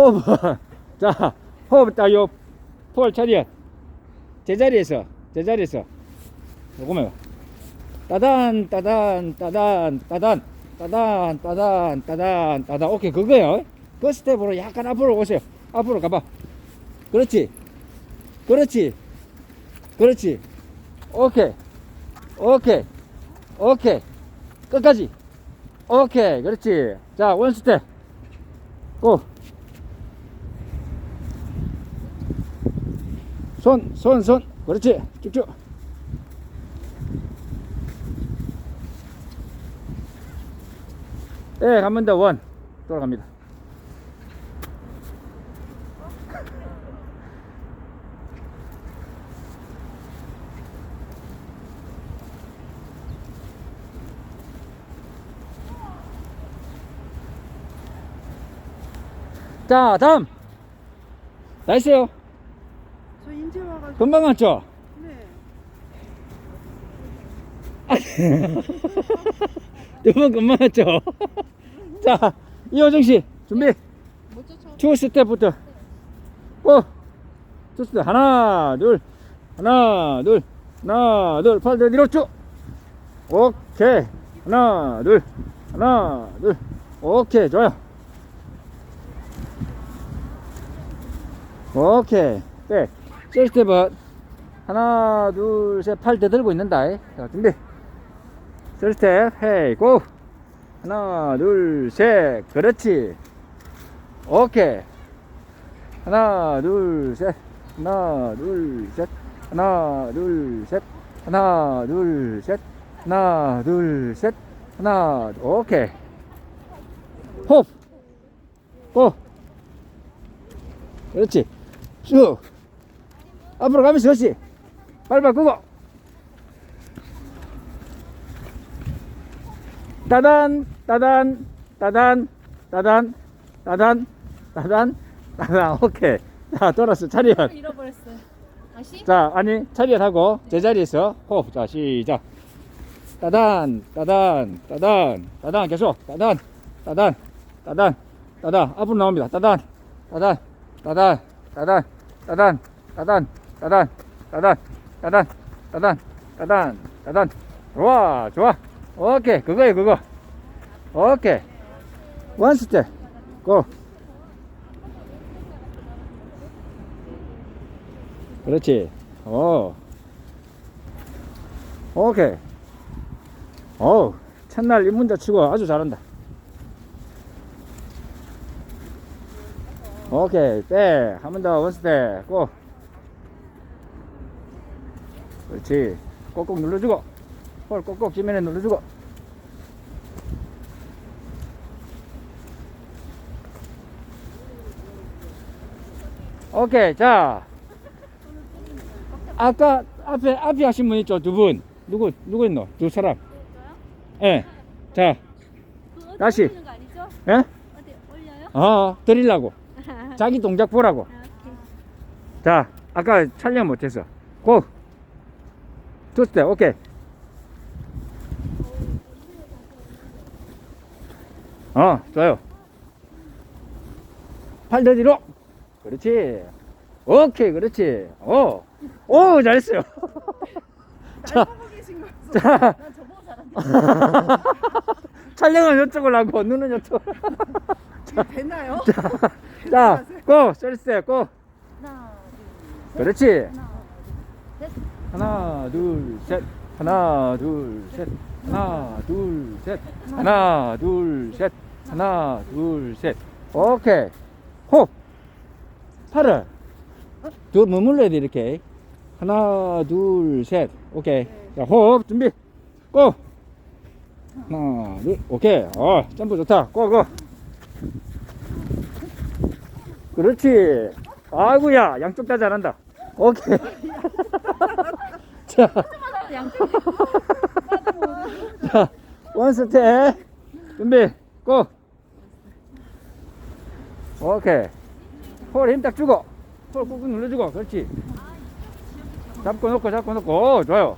호흡. 자, 호흡 따요. 폴 차렷. 제자리에서, 제자리에서. 요거만. 따단, 따단, 따단, 따단, 따단, 따단, 따단, 따단. 오케이, 그거요. 그 스텝으로 약간 앞으로 오세요. 앞으로 가봐. 그렇지. 그렇지. 그렇지. 오케이. 오케이. 오케이. 끝까지. 오케이. 그렇지. 자, 원 스텝. 고. 손, 손, 손. 그렇지. 쭉쭉. 네, 한 번 더 원. 돌아갑니다. 자, 다음. 나이스요. 저 인제 와가지고 금방 왔죠? 네. 두번 금방 왔죠? 자, 이호정 씨, 준비. 먼저 쳐. 투 스텝부터. 고! 투 스텝. 하나, 둘. 하나, 둘. 하나, 둘. 팔 뒤로 쭉. 오케이. 하나, 둘. 하나, 둘. 오케이. 좋아요. 오케이. 네. 셀 스텝은 하나, 둘, 셋. 팔 되들고 있는다. 자, 준비. 셀 스텝. 헤이, 고! 하나, 둘, 셋. 그렇지. 오케이. 하나, 둘, 셋. 하나, 둘, 셋. 하나, 둘, 셋. 하나, 둘, 셋. 하나, 둘, 셋. 하나, 오케이. 호흡. 고. 그렇지. 쭉. 앞으로 가면서 그렇지. 발발 끄고. 따단, 따단, 따단, 따단, 따단, 따단, 따단. 오케이. 자, 돌았어. 차렷. 잃어버렸어요. 다시? 자, 아니, 차렷하고 제자리에서 호흡. 자, 시작. 따단, 따단, 따단, 따단. 계속. 따단, 따단, 따단, 따단. 앞으로 나옵니다. 따단, 따단, 따단, 따단, 따단, 따단, 따단, 따단, 따단, 따단, 따단, 따단. 좋아, 좋아. 오케이. 그거예요, 그거. 오케이. 원 스텝. 고. 그렇지. 어. 오케이. 어우, 첫날 입문자 치고 아주 잘한다. 오케이, 빼. 한번 더 원스텝. 고. 그렇지. 꼭꼭 눌러주고. 홀 꼭꼭 지면에 눌러주고. 오케이, 자. 아까 앞에 앞에 하신 분 있죠 두 분 누구 누구 있노 두 사람 예 자 다시. 예? 어디 올려요? 어 드리려고 자기 동작 보라고 아. 자 아까 촬영 못해서 고 투스텝 오케이 어 좋아요 팔더 뒤로 그렇지 오케이 그렇지 오 오 잘했어요 자. 자. 촬영은 이쪽으로 하고 눈은 이쪽. 이게 되나요? 자, 고, 셀스, 고. 하나, 그렇지. 하나, 하나, 둘, 셋. 하나, 둘, 셋. 하나, 둘, 셋. 하나, 둘, 셋. 하나, 둘, 셋. 오케이. 호흡. 팔을 두 머물러야 돼, 이렇게. 하나, 둘, 셋. 오케이. 자, 호흡 준비. 고. 하나, 둘, 오케이. 어, 점프 좋다. 고, 고. 그렇지. 아이고야, 양쪽 다 잘한다. 오케이. 자. 자, 원 스텝. 준비, 고. 오케이. 홀 힘 딱 주고. 홀 꾹꾹 눌러주고. 그렇지. 잡고 놓고, 잡고 놓고. 오, 좋아요.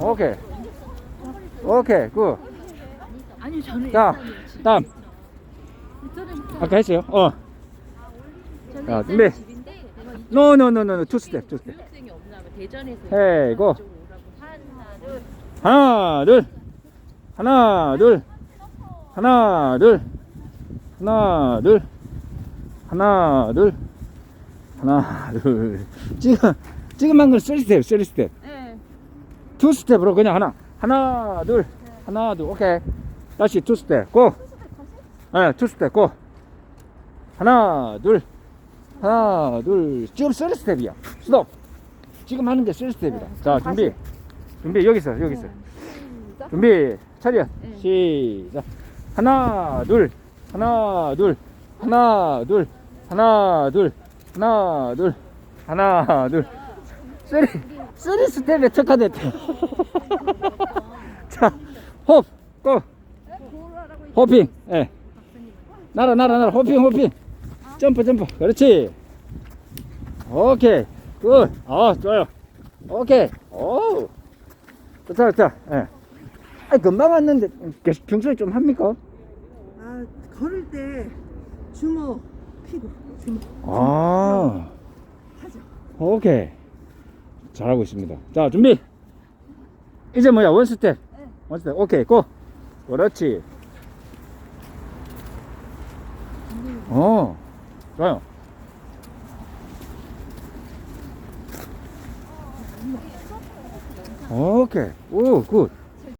오케이. 오케이, 굿. 아니 저는 자, 다음. 아까 했어요? 어. 자, 일단 준비. 집인데 내가 이쪽 노, 노, 노, 노, 투 스텝, 투 스텝. 교육생이 없나 봐. 대전에서 헤이, 고. 이쪽으로 오라고 하나 둘 하나, 둘. 하나, 둘. 하나, 둘. 하나, 둘. 하나, 둘. 하나, 둘. 지금, 지금 한건 3스텝, 3스텝. 네. 투 스텝으로 그냥 하나. 하나, 둘. 하나, 둘. 오케이. 다시 투 스텝. 고. 네, 투 스텝. 고. 하나, 둘. 하나, 둘. 지금 3스텝이야. 스톱. 지금 하는 게 3스텝이다. 자, 준비. 준비. 여기 있어, 여기 있어. 시작. 준비 차렷 네. 시작 하나 둘 하나 둘 하나 둘 하나 둘 하나 둘 하나 둘 쓰리 쓰리 스텝에 특화됐대 자 홉 고 호핑 예 날아 날아 날아 호핑 호핑 점프 점프. 그렇지. 오케이. 굿아 좋아요. 오케이. 오 좋다 좋다. 예. 아니 금방 왔는데 계속 평소에 좀 합니까? 아 걸을 때 주먹 피고 주먹 아. 하죠. 오케이. 잘하고 있습니다. 자 준비. 이제 뭐야? 원스텝. 원스텝. 오케이 고. 그렇지. 어 좋아요. 오케이. 오 굿